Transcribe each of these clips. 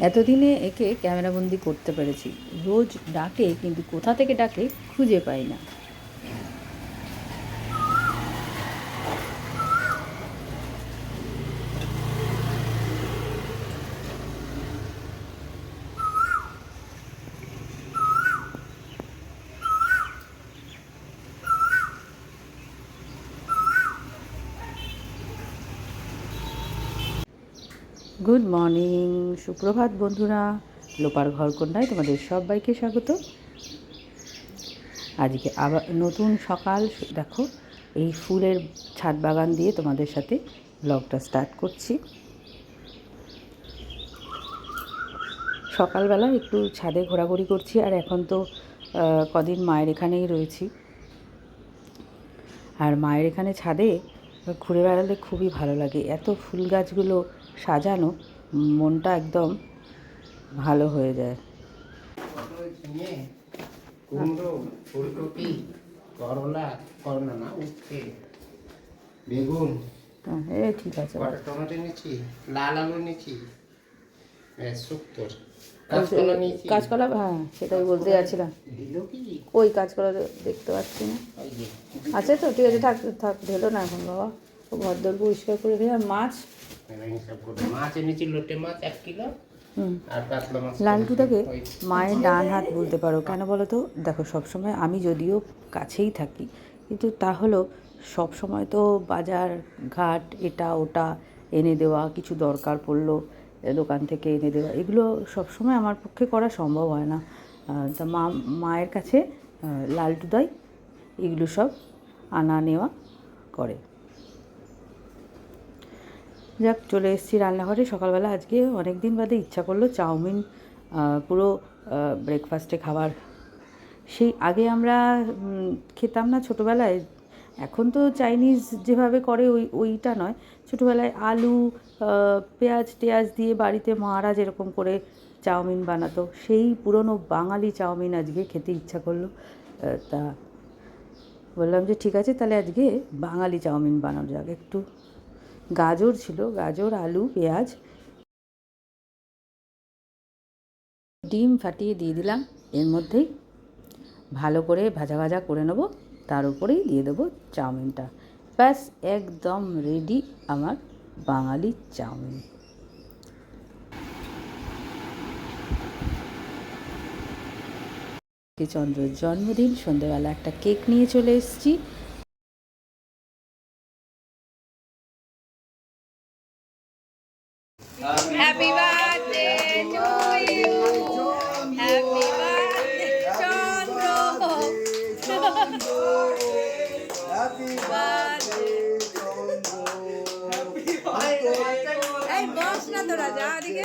এতদিনে একে ক্যামেরাবন্দি করতে পেরেছি। রোজ ডাকে কিন্তু কোথা থেকে ডাকে খুঁজে পাই না। গুড মর্নিং সুপ্রভাত বন্ধুরা। লোপার ঘরকন্যায় তোমাদের সবাইকে স্বাগত। আজকে আবার নতুন সকাল, দেখো, এই ফুলের ছাদ বাগান দিয়ে তোমাদের সাথে ব্লগটা স্টার্ট করছি। সকালবেলা একটু ছাদে ঘোরাঘুরি করছি, আর এখন তো কদিন মায়ের এখানেই রয়েছি। আর মায়ের এখানে ছাদে ঘুরে বেড়ালে খুবই ভালো লাগে। এত ফুল গাছগুলো সাজানো মনটা একদম ভালো হয়ে যায়। কুমড়ো ফুলকপি করলা করলা না বেগুন হ্যাঁ এ ঠিক আছে। টমেটো লাল আলু ব্যাস শুক্তোর। কাঁচকলা হ্যাঁ সেটাই বলতে যাচ্ছিলাম। ওই কাঁচকলা দেখতে পাচ্ছি না। আছে তো ঠিক আছে থাক থাক ঢেলো না এখন বাবা। ও ঘর দর পরিষ্কার করে দিয়ে মাছ। মাছ এনেছি লোটে মাছ এক কিলো। হুম। আর কাতলা লালটুটাকে মায়ের ডান হাত বলতে পারো। কেন বলো তো? দেখো সবসময় আমি যদিও কাছেই থাকি কিন্তু তা হলো সবসময় তো বাজার ঘাট এটা ওটা এনে দেওয়া কিছু দরকার পড়ল দোকান থেকে এনে দেওয়া। এগুলো সবসময় আমার পক্ষে করা সম্ভব হয় না। তা মা, মায়ের কাছে লালটুদাই এগুলো সব আনা নেওয়া করে। যাক, চলে এসেছি রান্নাঘরে। সকালবেলা আজকে অনেক দিন বাদে ইচ্ছা করল চাউমিন পুরো ব্রেকফাস্টে খাবার সেই আগে আমরা খেতাম না ছোটোবেলায় এখন তো চাইনিজ যেভাবে করে ওই, ওইটা নয়। ছোটোবেলায় আলু পেঁয়াজ টেয়াজ দিয়ে বাড়িতে মারা যেরকম করে চাউমিন বানাতো। সেই পুরনো বাঙালি চাউমিন আজকে খেতে ইচ্ছা করল। তা বললাম যে ঠিক আছে, তাহলে আজকে বাঙালি চাউমিন বানানো যাক। একটু গাজর ছিল, গাজর, আলু, পেঁয়াজ। ডিম ফাটিয়ে দিয়ে দিলাম। এর মধ্যেই ভালো করে ভাজা ভাজা করে নেব। তার উপরেই দিয়ে দেবো চাউমিনটা। ব্যাস, একদম রেডি আমার বাঙালি চাউমিন। চন্দ্রর জন্মদিন? সন্ধ্যেবেলা একটা কেক নিয়ে চলে এসেছি। এই বস না তোরা যা দিকে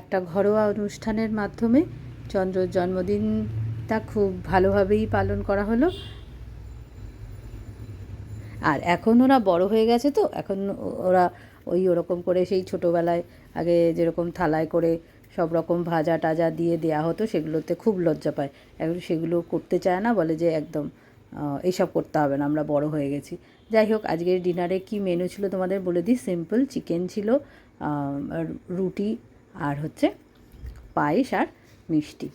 একটা ঘরোয়া অনুষ্ঠানের মাধ্যমে চন্দ্রর জন্মদিনটা খুব ভালোভাবেই পালন করা হলো। আর এখন ওরা বড় হয়ে গেছে তো, এখন ওরা ওই ওরকম করে সেই ছোটোবেলায় আগে যেরকম থালায় করে সব রকম ভাজা টাজা দিয়ে দেয়া হতো, সেগুলোতে খুব লজ্জা পায়। এখন সেগুলো করতে চায় না, বলে যে একদম এইসব করতে হবে না, আমরা বড় হয়ে গেছি। যাই হোক, আজকের ডিনারে কি মেনু ছিল তোমাদের বলে দিই? সিম্পল চিকেন ছিল রুটি আর হচ্ছে পায়েস আর মিষ্টি।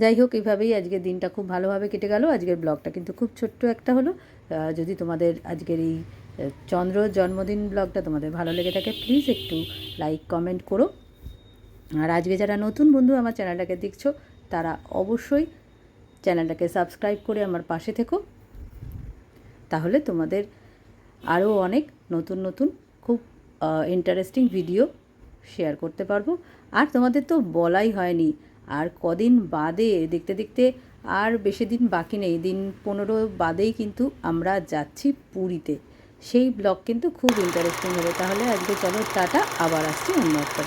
যাই হোক এইভাবেই আজকের দিনটা খুব ভালোভাবে কেটে গেল। আজকের ব্লগটা কিন্তু খুব ছোট্ট একটা হলো। যদি তোমাদের আজকের এই চন্দ্র জন্মদিন ব্লগটা তোমাদের ভালো লেগে থাকে প্লিজ একটু লাইক কমেন্ট করো। আর আজকে যারা নতুন বন্ধু আমার চ্যানেলটাকে দেখছ, তারা অবশ্যই চ্যানেলটাকে সাবস্ক্রাইব করে আমার পাশে থেকো। তাহলে তোমাদের আরও অনেক নতুন নতুন খুব ইন্টারেস্টিং ভিডিও শেয়ার করতে পারব। আর তোমাদের তো বলাই হয়নি। আর কদিন বাদে দেখতে দেখতে আর বেশি দিন বাকি নেই। দিন পনেরো বাদেই কিন্তু আমরা যাচ্ছি পুরীতে। সেই ব্লগ কিন্তু খুব ইন্টারেস্টিং হবে। তাহলে আজকে চলো, টাটা। আবার আসছি অন্য একটা